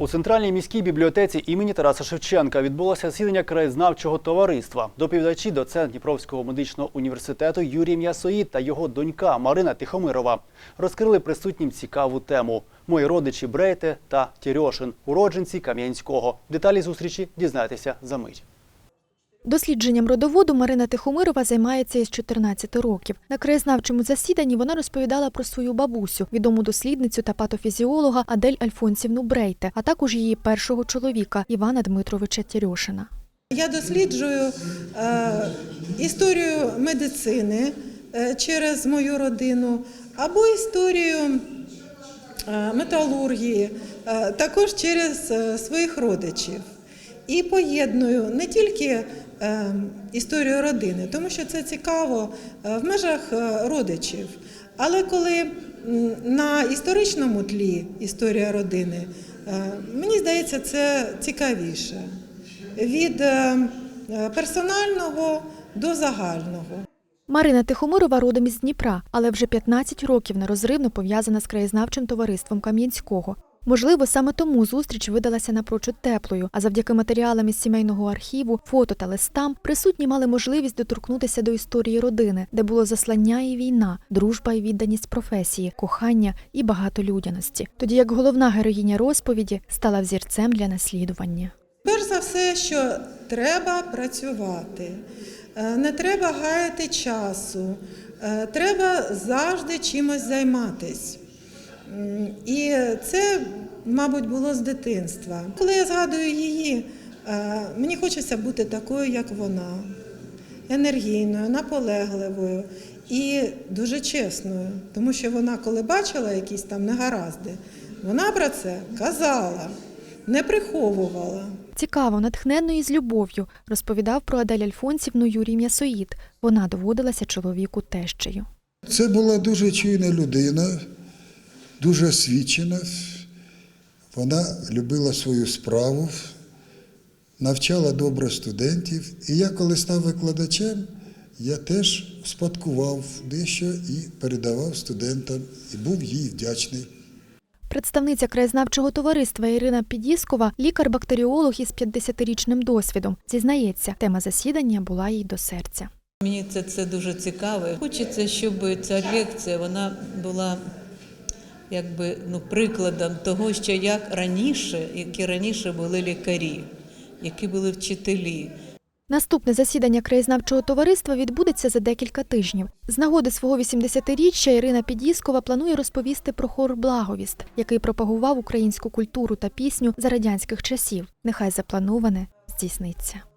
У центральній міській бібліотеці імені Тараса Шевченка відбулося засідання краєзнавчого товариства. Доповідачі доцент Дніпровського медичного університету Юрій М'ясоїд та його донька Марина Тихомирова розкрили присутнім цікаву тему: мої родичі Брейте та Тірьошин, уродженці Кам'янського. Деталі зустрічі дізнайтеся за мить. Дослідженням родоводу Марина Тихомирова займається із 14 років. На краєзнавчому засіданні вона розповідала про свою бабусю, відому дослідницю та патофізіолога Адель Альфонсівну Брейте, а також її першого чоловіка Івана Дмитровича Тірьошина. Я досліджую е, історію медицини е, через мою родину або історію е, металургії, е, також через своїх родичів. І поєдную не тільки е, історію родини, тому що це цікаво е, в межах е, родичів. Але коли на історичному тлі історія родини, мені здається, це цікавіше від персонального до загального. Марина Тихомирова родом із Дніпра, але вже 15 років нерозривно пов'язана з краєзнавчим товариством Кам'янського. Можливо, саме тому зустріч видалася напрочуд теплою, а завдяки матеріалам із сімейного архіву, фото та листам присутні мали можливість доторкнутися до історії родини, де було заслання і війна, дружба і відданість професії, кохання і багатолюдяності. Тоді як головна героїня розповіді стала взірцем для наслідування. Перш за все, що треба працювати, е, не треба гаяти часу, е, треба завжди чимось займатись. І це, мабуть, було з дитинства. Коли я згадую її, е, мені хочеться бути такою, як вона, енергійною, наполегливою і дуже чесною, тому що вона, коли бачила якісь там негаразди, вона про це казала, не приховувала. Цікаво, натхненно і з любов'ю розповідав про Адель Альфонсівну Юрій М'ясоїд. Вона доводилася чоловіку тещею. Це була дуже чуйна людина, дуже освічена. Вона любила свою справу, навчала добре студентів. І я, коли став викладачем, я теж спадкував дещо і передавав студентам, і був їй вдячний. Представниця краєзнавчого товариства Ірина Підіскова, лікар-бактеріолог із 50-річним досвідом, зізнається, тема засідання була їй до серця. Мені це, це дуже цікаво. Хочеться, щоб ця лекція вона була якби ну, прикладом того, що як раніше, які раніше були лікарі, які були вчителі. Наступне засідання краєзнавчого товариства відбудеться за декілька тижнів. З нагоди свого 80-річчя Ірина Підіскова планує розповісти про хор Благовіст, який пропагував українську культуру та пісню за радянських часів. Нехай заплановане здійсниться.